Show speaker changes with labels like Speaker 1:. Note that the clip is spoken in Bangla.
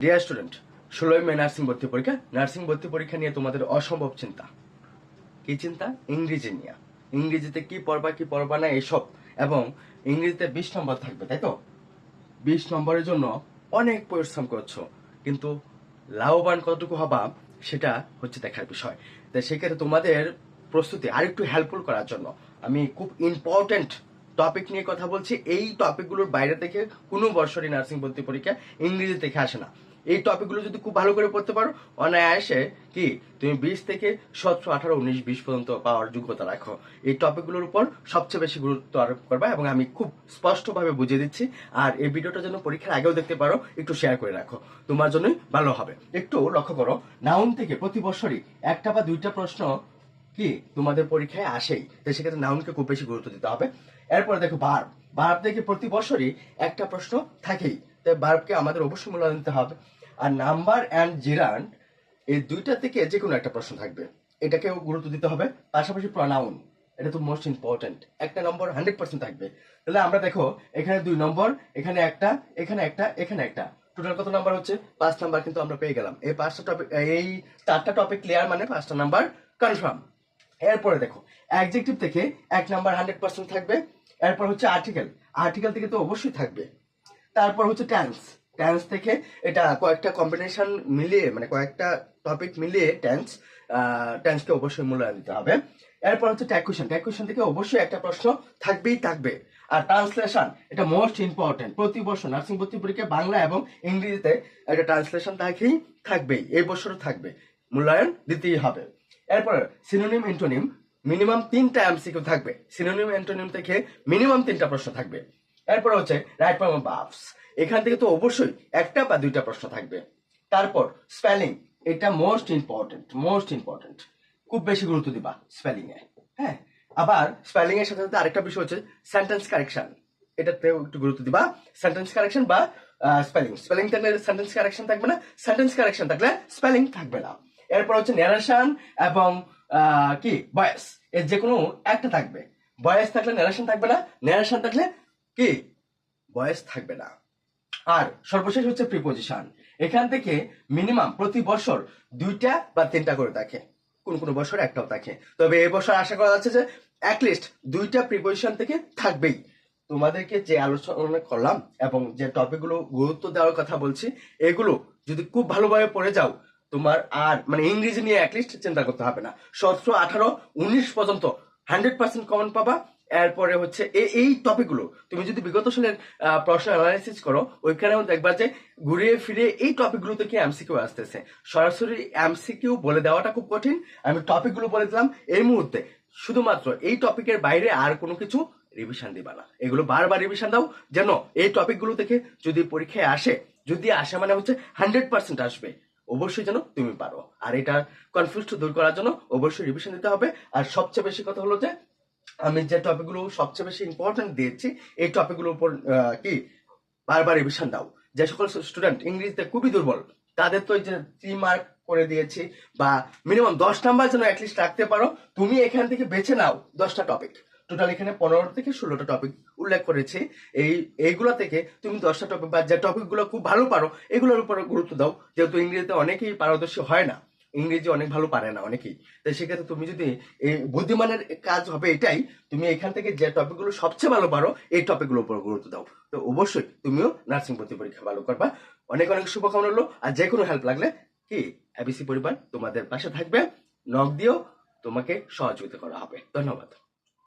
Speaker 1: ডিয়ার স্টুডেন্ট ষোলোই মে নার্সিং ভর্তি পরীক্ষা। নার্সিং ভর্তি পরীক্ষা নিয়ে তোমাদের অসম্ভব চিন্তা। কি চিন্তা? ইংরেজি নিয়ে। ইংরেজিতে কি পড়বা কি পড়বা না, এসব। এবং ইংরেজিতে বিশ নম্বর থাকবে, তাই তো? বিশ নম্বরের জন্য অনেক পরিশ্রম করছ। কিন্তু লাভবান কতটুকু হবা, সেটা হচ্ছে দেখার বিষয়। তাই সেক্ষেত্রে তোমাদের প্রস্তুতি আরেকটু হেল্পফুল করার জন্য। আমি খুব ইম্পর্টেন্ট টপিক নিয়ে কথা বলছি। এই টপিকগুলোর বাইরে থেকে কোনো বর্ষরই নার্সিং ভর্তি পরীক্ষা ইংরেজি থেকে আসে না। এই টপিকগুলো যদি খুব ভালো করে পড়তে পারো, অনায়াসে কি তুমি বিশ থেকে সতেরো, আঠারো, উনিশ, বিশ পর্যন্ত পাওয়ার যোগ্যতা রাখো। এই টপিকগুলোর উপর সবচেয়ে বেশি গুরুত্ব আরোপ করবা এবং আমি খুব স্পষ্টভাবে বুঝিয়ে দিচ্ছি। আর এই ভিডিওটা যেন পরীক্ষার আগেও দেখতে পারো, একটু শেয়ার করে রাখো। তোমার জন্যই ভালো হবে। একটু লক্ষ্য করো নাউন থেকে প্রতি বছরই একটা বা দুইটা প্রশ্ন কি তোমাদের পরীক্ষায় আসেই। তো সেক্ষেত্রে নাউনকে খুব বেশি গুরুত্ব দিতে হবে। এরপরে দেখো ভার্ব ভার্ব থেকে প্রতি বছরই একটা প্রশ্ন থাকেই। তাই ভার্বকে আমাদের অবশ্যই মূল্যায়ন দিতে হবে। আর নাম্বার অ্যান্ড জিরান, এই দুইটা থেকে যে কোনো একটা প্রশ্ন থাকবে। এটাকেও গুরুত্ব দিতে হবে। পাশাপাশি প্রনাউন এটা তো মোস্ট ইম্পর্টেন্ট একটা নম্বর হান্ড্রেড পার্সেন্ট থাকবে। তাহলে আমরা দেখো, এখানে দুই নম্বর, এখানে একটা এখানে একটা এখানে একটা। টোটাল কত নাম্বার হচ্ছে? পাঁচ নাম্বার কিন্তু আমরা পেয়ে গেলাম। এই পাঁচটা টপিক এই চারটা টপিক ক্লিয়ার মানে পাঁচটা নাম্বার কনফার্ম এরপরে দেখো অ্যাডজেক্টিভ থেকে এক নাম্বার হান্ড্রেড পার্সেন্ট থাকবে। এরপর হচ্ছে আর্টিকেল আর্টিকেল থেকে তো অবশ্যই থাকবে। তারপর হচ্ছে ট্যান্স ট্যান্স থেকে এটা কয়েকটা কম্বিনেশন মিলিয়ে মানে কয়েকটা টপিক মিলিয়ে ট্যান্স ট্যান্সকে অবশ্যই মূল্যায়ন দিতে হবে। এরপর হচ্ছে ট্যাকুশন ট্যাকুশন থেকে অবশ্যই একটা প্রশ্ন থাকবেই থাকবে। আর ট্রান্সলেশন এটা মোস্ট ইম্পর্টেন্ট প্রতি বছর নার্সিং ভর্তি পরীক্ষায় বাংলা এবং ইংরেজিতে একটা ট্রান্সলেশন থাকেই, থাকবেই। এই বছরও থাকবে। মূল্যায়ন দিতেই হবে। এরপর সিনোনিম এন্টোনিম মিনিমাম তিনটা এমসিকিউ থাকবে। সিনোনিম এন্টোনিম থেকে মিনিমাম তিনটা প্রশ্ন থাকবে। এরপর হচ্ছে রাইট ফর্ম বাফস এখান থেকে তো অবশ্যই একটা বা দুইটা প্রশ্ন থাকবে। তারপর স্পেলিং এটা মোস্ট ইম্পর্টেন্ট মোস্ট ইম্পর্টেন্ট খুব বেশি গুরুত্ব দিবা স্পেলিং এ হ্যাঁ? আবার স্পেলিং এর সাথে সাথে আরেকটা বিষয় হচ্ছে সেন্টেন্স কারেকশন এটাতেও একটু গুরুত্ব দিবা। সেন্টেন্স কারেকশন বা স্পেলিং স্পেলিং থাকলে সেন্টেন্স কারেকশন থাকবে না সেন্টেন্স কারেকশন থাকলে স্পেলিং থাকবে না। এরপর হচ্ছে ন্যারেশন এবং কি? বয়স। এর যে কোনো একটা থাকবে। বয়স থাকলে ন্যারেশন থাকবে না ন্যারেশন থাকলে কি? বয়স থাকবে না। আর সর্বশেষ হচ্ছে প্রিপোজিশন এখান থেকে মিনিমাম প্রতি বছর দুইটা বা তিনটা করে থাকে কোন কোন বছর একটাও থাকে তবে এই বছর আশা করা যাচ্ছে যে অ্যাটলিস্ট দুইটা প্রিপোজিশন থেকে থাকবেই। তোমাদেরকে যে আলোচনা করলাম এবং যে টপিকগুলো গুরুত্ব দেওয়ার কথা বলছি, এগুলো যদি খুব ভালোভাবে পড়ে যাও, তোমার আর মানে ইংরেজি নিয়ে অ্যাটলিস্ট চিন্তা করতে হবে না। সতেরো, আঠারো, উনিশ পর্যন্ত হান্ড্রেড পার্সেন্ট কমন পাবা। এরপরে হচ্ছে এই- টপিকগুলো তুমি যদি বিগত সালের প্রশ্ন অ্যানালাইসিস করো ওইখানেও দেখবা যে ঘুরিয়ে ফিরে এই টপিকগুলো থেকে এমসিকিউ আসতেছে। সরাসরি এমসিকিউ বলে দেওয়াটা খুব কঠিন। আমি টপিকগুলো বলে দিলাম এই মুহূর্তে। শুধুমাত্র এই টপিকের বাইরে আর কোনো কিছু রিভিশন দিবা না। এগুলো বারবার রিভিশন দাও, যেন এই টপিকগুলো থেকে যদি পরীক্ষায় আসে, যদি আসে মানে হচ্ছে হান্ড্রেড পার্সেন্ট আসবে। অবশ্যই যেন তুমি পারো। আর এটা কনফিউজ দূর করার জন্য অবশ্যই রিভিশন দিতে হবে। আর সবচেয়ে বেশি কথা হলো যে আমি যে টপিকগুলো সবচেয়ে বেশি ইম্পর্টেন্ট দিয়েছি, এই টপিকগুলোর উপর কি? বারবার রিভিশন দাও। যে সকল স্টুডেন্ট ইংরেজিতে খুবই দুর্বল, তাদের তো যে থ্রি মার্ক করে দিয়েছি বা মিনিমাম দশ নাম্বার যেন অ্যাটলিস্ট রাখতে পারো, তুমি এখান থেকে বেছে নাও দশটা টপিক টোটাল এখানে পনেরো থেকে ষোলোটা টপিক উল্লেখ করেছি। এই, এইগুলো থেকে তুমি দশটা টপিক বা যে টপিকগুলো খুব ভালো পারো, এগুলোর উপর গুরুত্ব দাও। যেহেতু ইংরেজিতে অনেকেই পারদর্শী হয় না। ইংরেজি অনেক ভালো পারে না অনেকেই। তাই সেক্ষেত্রে তুমি যদি এই বুদ্ধিমানের কাজ হবে এটাই, তুমি এখান থেকে যে টপিকগুলো সবচেয়ে ভালো পারো, এই টপিকগুলোর উপর গুরুত্ব দাও। তো অবশ্যই তুমিও নার্সিং ভর্তি পরীক্ষা ভালো করবা। অনেক অনেক শুভকামনা হলো আর যে কোনো হেল্প লাগলে কি এবিসি পরিবার তোমাদের পাশে থাকবে। নক দিয়েও তোমাকে সহযোগিতা করা হবে। ধন্যবাদ।